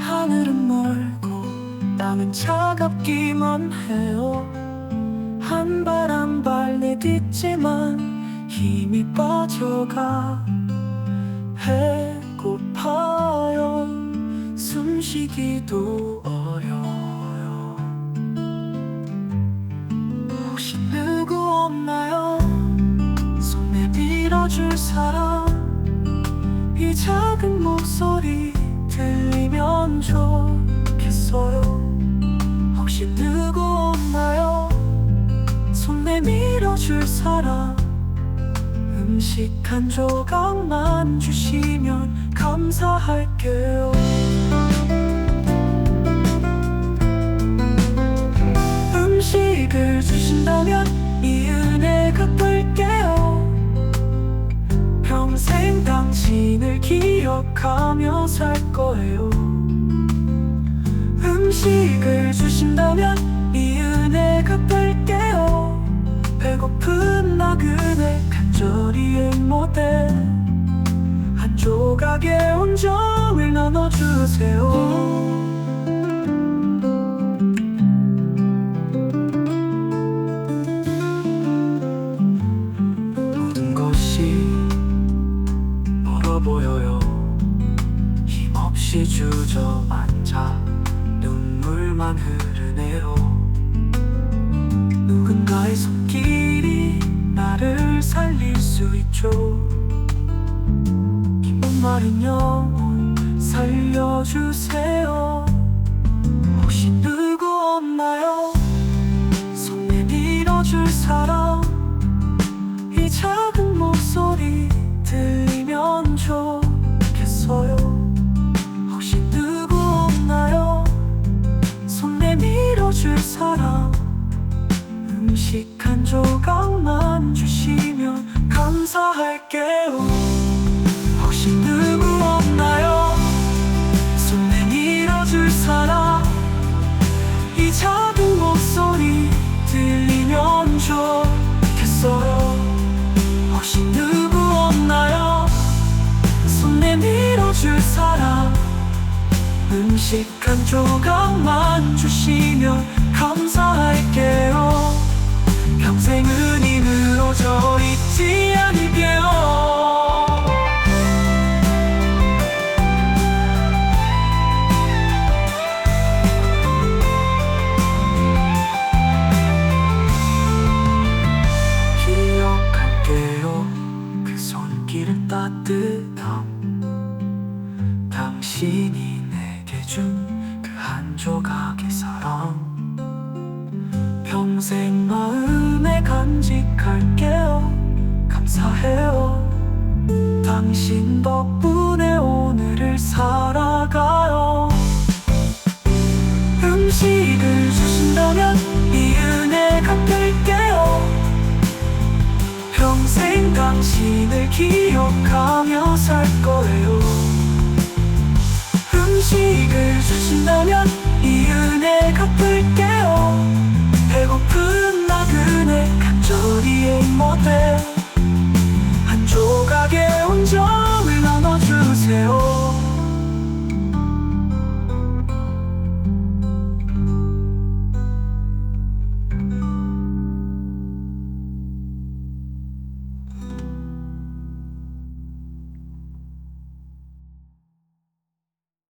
하늘은 멀고 땅은 차갑기만 해요. 한 발 한 발 내딛지만 힘이 빠져가 배고파요. 숨쉬기도 어려워요. 혹시 누구 없나요? 손 내밀어줄 사람 이 작은 목소리 들리면 좋겠어요. 혹시 누구 없나요? 손 내밀어 줄 사람. 음식 한 조각만 주시면 감사할게요. 음식을 주신다면 이 은혜 갚을게요. 평생 당신을 기억하며 살 거예요. 음식을 주신다면 이 은혜 갚을게요. 배고픈 나그네 간절히 앵모대. 한 조각의 온정을 나눠주세요 힘없이 주저앉아 눈물만 흐르네요. 누군가의 손길이 나를 살릴 수 있죠. 긴 마른 영혼 살려주세요 사람 음식 한 조각만 주시면 감사할게요. 혹시 누구 없나요? 손 내밀어줄 사람 이 작은 목소리 들리면 좋겠어요. 혹시 누구 없나요? 손 내밀어줄 사람 음식 한 조각만 따뜻함. 당신이 내게 준 그 한 조각의 사랑. 평생 마음에 간직할게요. 감사해요. 당신 덕분에 오늘을 살아가요. 음식을 주신다면 당신을 기억하며 살 거예요. 음식을 주신다면 이 은혜 갚을게요. 배고픈